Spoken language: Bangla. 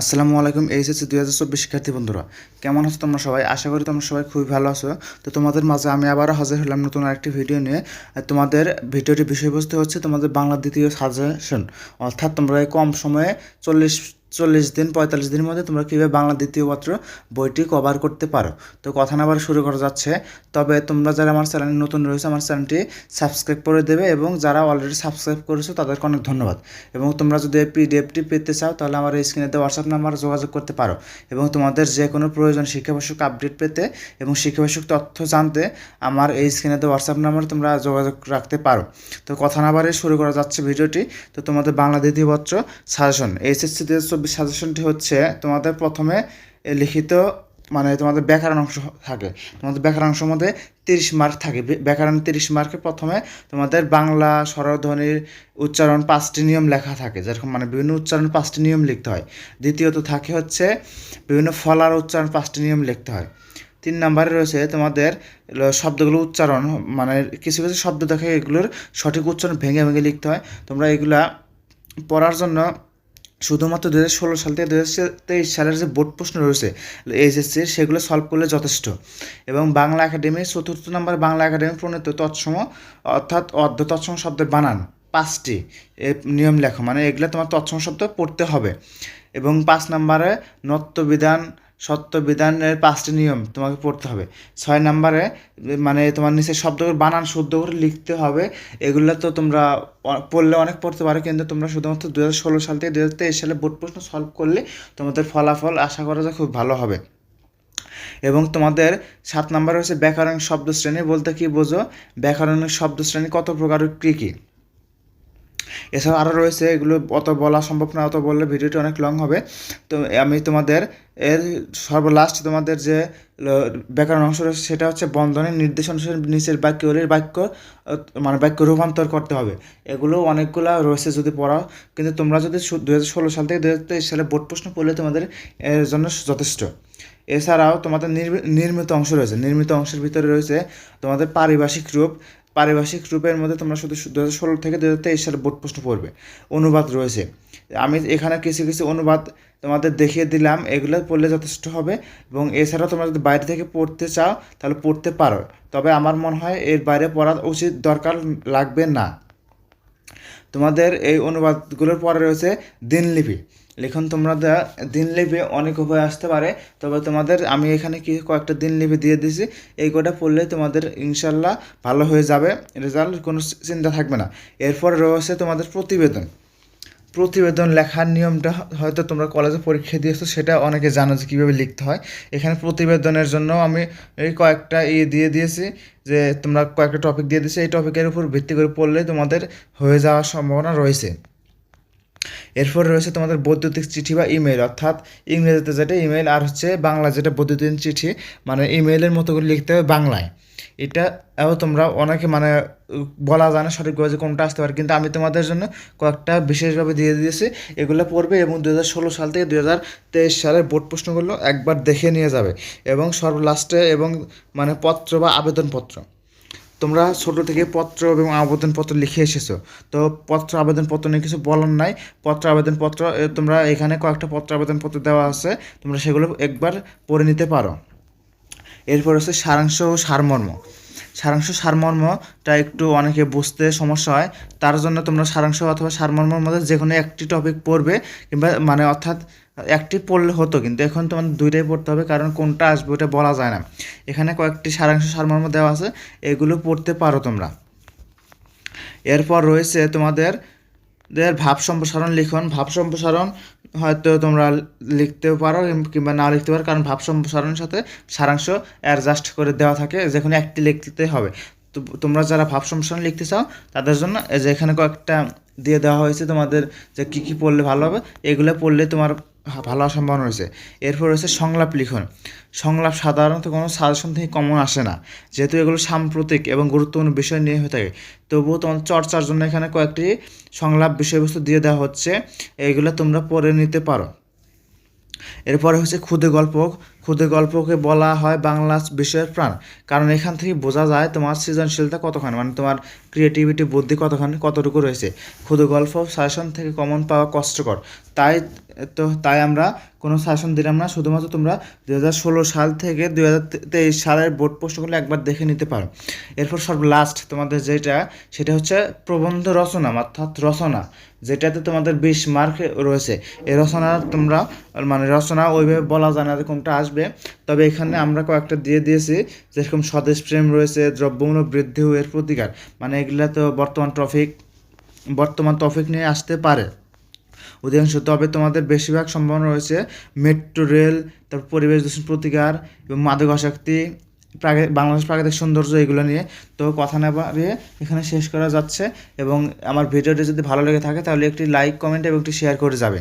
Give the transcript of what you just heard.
আসসালামু আলাইকুম এইচএসসি দুই হাজার চব্বিশ শিক্ষার্থী বন্ধুরা। কেমন আছো তোমরা সবাই? আশা করি তোমরা সবাই খুবই ভালো আছো। তো তোমাদের মাঝে আমি আবারও হাজির হলাম নতুন আরেকটি ভিডিও নিয়ে। তোমাদের ভিডিওটির বিষয়বস্তু হচ্ছে তোমাদের বাংলা দ্বিতীয় সাজেশন। অর্থাৎ তোমরা কম সময়ে চল্লিশ চল্লিশ দিন, পঁয়তাল্লিশ দিনের মধ্যে তোমরা কীভাবে বাংলা দ্বিতীয় পত্র বইটি কভার করতে পারো। তো কথা না শুরু করা যাচ্ছে। তবে তোমরা যারা আমার চ্যানেলে নতুন রয়েছে, আমার চ্যানেলটি সাবস্ক্রাইব করে দেবে এবং যারা অলরেডি সাবস্ক্রাইব করেছ, তাদেরকে অনেক ধন্যবাদ। এবং তোমরা যদি এই পিডিএফটি পেতে চাও, তাহলে আমার স্ক্রিনে হোয়াটসঅ্যাপ নাম্বার যোগাযোগ করতে পারো। এবং তোমাদের যে কোনো প্রয়োজন শিক্ষাবর্ষক আপডেট পেতে এবং শিক্ষাবর্ষক তথ্য জানতে আমার এই স্ক্রিনে হোয়াটসঅ্যাপ নাম্বার তোমরা যোগাযোগ রাখতে পারো। তো কথা না শুরু করা যাচ্ছে ভিডিওটি। তো তোমাদের বাংলা দ্বিতীয় পত্র সাজেশন এইচএসসি দু হাজার চব্বিশ সাজেশনটি হচ্ছে তোমাদের প্রথমে লিখিত মানে তোমাদের ব্যাকরণ অংশ থাকে। তোমাদের ব্যাকরণ অংশের মধ্যে তিরিশ মার্ক থাকে। ব্যাকরণ তিরিশ মার্কে প্রথমে তোমাদের বাংলা, স্বরধ্বনির উচ্চারণ পাঁচটি নিয়ম লেখা থাকে, যেরকম মানে বিভিন্ন উচ্চারণ পাঁচটি নিয়ম লিখতে হয়। দ্বিতীয়ত থাকে হচ্ছে বিভিন্ন ফলার উচ্চারণ পাঁচটি নিয়ম লিখতে হয়। তিন নম্বরে রয়েছে তোমাদের শব্দগুলো উচ্চারণ মানে কিছু কিছু শব্দ দেখে এগুলোর সঠিক উচ্চারণ ভেঙে ভেঙে লিখতে হয়। তোমরা এগুলা পড়ার জন্য শুধুমাত্র দু হাজার ষোলো সাল থেকে দু হাজার তেইশ সালের যে বোর্ড প্রশ্ন রয়েছে, এইচএসসি, সেগুলো সলভ করলে যথেষ্ট। এবং বাংলা একাডেমি চতুর্থ নম্বর বাংলা একাডেমি প্রণীত তৎসম, অর্থাৎ অর্ধ তৎসম শব্দের বানান, পাঁচটি নিয়ম লেখো মানে এগুলো তোমার তৎসম শব্দ পড়তে হবে। এবং পাঁচ নম্বরে নত্যবিধান সত্যবিধানের পাঁচটি নিয়ম তোমাকে পড়তে হবে। ছয় নম্বরে মানে তোমার নিচে শব্দগুলো বানান, শুদ্ধ করে লিখতে হবে। এগুলো তো তোমরা পড়লে অনেক পড়তে পারো, কিন্তু তোমরা শুধুমাত্র দু হাজার ষোলো সাল থেকে দু হাজার তেইশ সালে বোর্ড প্রশ্ন সলভ করলে তোমাদের ফলাফল আশা করা যায় খুব ভালো হবে। এবং তোমাদের সাত নম্বরে হচ্ছে ব্যাকরণ শব্দ শ্রেণি বলতে কি বোঝো? ব্যাকরণের শব্দ শ্রেণি কত প্রকার কী কী? এছাড়াও আরও রয়েছে, এগুলো অত বলা সম্ভব না, অত বললে ভিডিওটি অনেক লং হবে। তো আমি তোমাদের এর সর্বলাস্ট তোমাদের যে ব্যাকরণ অংশ রয়েছে, সেটা হচ্ছে বন্ধনের নির্দেশ অনুসারে নিচের বাক্যগুলির বাক্য মানে বাক্য রূপান্তর করতে হবে। এগুলো অনেকগুলো রয়েছে যদি পড়াও, কিন্তু তোমরা যদি দু হাজার ষোলো সাল থেকে দু হাজার তেইশ সালে বোর্ড প্রশ্ন পড়লে তোমাদের এর জন্য যথেষ্ট। এছাড়াও তোমাদের নির্মি- নির্মিত অংশ রয়েছে, নির্মিত অংশের ভিতরে রয়েছে তোমাদের পারিভাষিক রূপ পারিভাষিক রূপের মধ্যে তোমরা শুধু দু হাজার ষোলো থেকে দু হাজার তেইশ সালে বোর্ড প্রশ্ন পড়বে। অনুবাদ রয়েছে। আমি এখানে কিছু কিছু অনুবাদ তোমাদের দেখিয়ে দিলাম। এগুলো পড়লে যথেষ্ট হবে এবং এছাড়াও তোমরা যদি বাইরে থেকে পড়তে চাও তাহলে পড়তে পারো। তবে আমার মনে হয় এর বাইরে পড়া উচিত, দরকার লাগবে না। তোমাদের এই অনুবাদগুলোর পরে রয়েছে দিনলিপি। লিখন, তোমরা দিনলিপি অনেক উপায় আসতে পারে, তবে তোমাদের, আমি এখানে কি কয়েকটা দিনলিপি দিয়ে দিয়েছি এই কটা পড়লে তোমাদের ইনশাল্লাহ ভালো হয়ে যাবে রেজাল্ট কোনো চিন্তা থাকবে না। এরপর রয়েছে তোমাদের প্রতিবেদন। প্রতিবেদন লেখার নিয়মটা হয়তো তোমরা কলেজে পরীক্ষা দিয়েছ, সেটা অনেকে জানো যে কীভাবে লিখতে হয়। এখানে প্রতিবেদনের জন্য আমি এই কয়েকটা ইয়ে দিয়ে দিয়েছি যে তোমরা কয়েকটা টপিক দিয়ে দিয়েছি। এই টপিকের উপর ভিত্তি করে পড়লে তোমাদের হয়ে যাওয়ার সম্ভাবনা রয়েছে। এরপর রয়েছে তোমাদের বৈদ্যুতিক চিঠি বা ইমেল অর্থাৎ ইংরেজিতে যেটা ইমেল আর হচ্ছে বাংলা যেটা বৈদ্যুতিক চিঠি মানে ইমেলের মতো করে লিখতে হবে বাংলায়। এটা তোমরা অনেকে মানে বলা যায় না সঠিকভাবে যে কোনটা আসতে পারে, কিন্তু আমি তোমাদের জন্য কয়েকটা বিশেষভাবে দিয়ে দিয়েছি। এগুলো পড়বে এবং দু হাজার ষোলো সাল থেকে দু হাজার তেইশ সালের বোর্ড প্রশ্নগুলো একবার দেখে নিয়ে যাবে এবং সর্বলাস্টে এবং মানে পত্র বা আবেদনপত্র। তোমরা ছোটো থেকে পত্র এবং আবেদনপত্র লিখে এসেছ। তো পত্র, আবেদনপত্র নিয়ে কিছু বলার নাই। পত্র, আবেদনপত্র তোমরা এখানে কয়েকটা পত্র, আবেদনপত্র দেওয়া আছে। তোমরা সেগুলো একবার পড়ে নিতে পারো। এরপর হচ্ছে সারাংশ ও সারমর্ম। সারাংশ সারমর্মটা একটু অনেকে বুঝতে সমস্যা হয়। তার জন্য তোমরা সারাংশ অথবা সারমর্মের মধ্যে যে কোনো একটি টপিক পড়বে কিংবা মানে অর্থাৎ একটি পড়লে হতো কিন্তু এখন তোমাদের দুইটাই পড়তে হবে কারণ কোনটা আসবে ওটা বলা যায় না। এখানে কয়েকটি সারাংশ সারমর্ম দেওয়া আছে, এগুলো পড়তে পারো তোমরা। এরপর রয়েছে তোমাদের, দের ভাব সম্প্রসারণ লিখন। ভাব সম্প্রসারণ হয়তো তোমরা লিখতেও পারো কিংবা না লিখতে পারো, কারণ ভাব সম্প্রসারণের সাথে সারাংশ অ্যাডজাস্ট করে দেওয়া থাকে যেখানে একটি লিখতে হবে। তো তোমরা যারা ভাব সম্প্রসারণ লিখতে চাও, তাদের জন্য যে এখানে কয়েকটা দিয়ে দেওয়া হয়েছে তোমাদের যে কী কী পড়লে ভালো হবে, এগুলো পড়লে তোমার ভালো হওয়ার সম্ভাবনা রয়েছে। এরপর রয়েছে সংলাপ লিখন। সংলাপ সাধারণত কোনো সাজেশন থেকে কমন আসে না। যেহেতু এগুলো সাম্প্রতিক এবং গুরুত্বপূর্ণ বিষয় নিয়ে হয়ে থাকে। তবুও তোমার চর্চার জন্য এখানে কয়েকটি সংলাপ বিষয়বস্তু দিয়ে দেওয়া হচ্ছে। এগুলো তোমরা পড়ে নিতে পারো। এরপরে হচ্ছে ক্ষুদে গল্প। ক্ষুদে গল্পকে বলা হয় বাংলা বিষয়ের প্রাণ। কারণ এখান থেকে বোঝা যায় তোমার সৃজনশীলতা কতখানি মানে তোমার ক্রিয়েটিভিটি বুদ্ধি কতখানি, কতটুকু রয়েছে। ক্ষুদে গল্প সাজেশন থেকে কমন পাওয়া কষ্টকর। তাই তো, তাই আমরা কোনো সাজেশন দিলাম না, শুধুমাত্র তোমরা দু হাজার ষোলো সাল থেকে দু হাজার তেইশ সালের বোর্ড প্রশ্নগুলো একবার দেখে নিতে পারো। এরপর সব লাস্ট তোমাদের যেটা, সেটা হচ্ছে প্রবন্ধ রচনা, অর্থাৎ রচনা, যেটাতে তোমাদের বিশ মার্ক রয়েছে। এই রচনা তোমরা মানে রচনা ওইভাবে বলা যায় না কোনটা আসবে তবে এখানে আমরা কয়েকটা দিয়ে দিয়েছি, যেরকম স্বদেশ প্রেম রয়েছে, দ্রব্যমূল্য বৃদ্ধি এর প্রতিকার। মানে এগুলা তো বর্তমান টপিক বর্তমান টপিক নিয়ে আসতে পারে। অধিকাংশ, তবে তোমাদের বেশিরভাগ সম্ভাবনা রয়েছে মেট্রো রেল, তারপর পরিবেশ দূষণ প্রতিকার এবং মাদক মাদকাসক্তি প্রাকৃ বাংলাদেশ প্রাকৃতিক সৌন্দর্য এগুলো নিয়ে। তো কথা না বাড়িয়ে এখানে শেষ করা যাচ্ছে এবং আমার ভিডিওটি যদি ভালো লেগে থাকে তাহলে একটি লাইক কমেন্ট এবং একটি শেয়ার করে যাবে।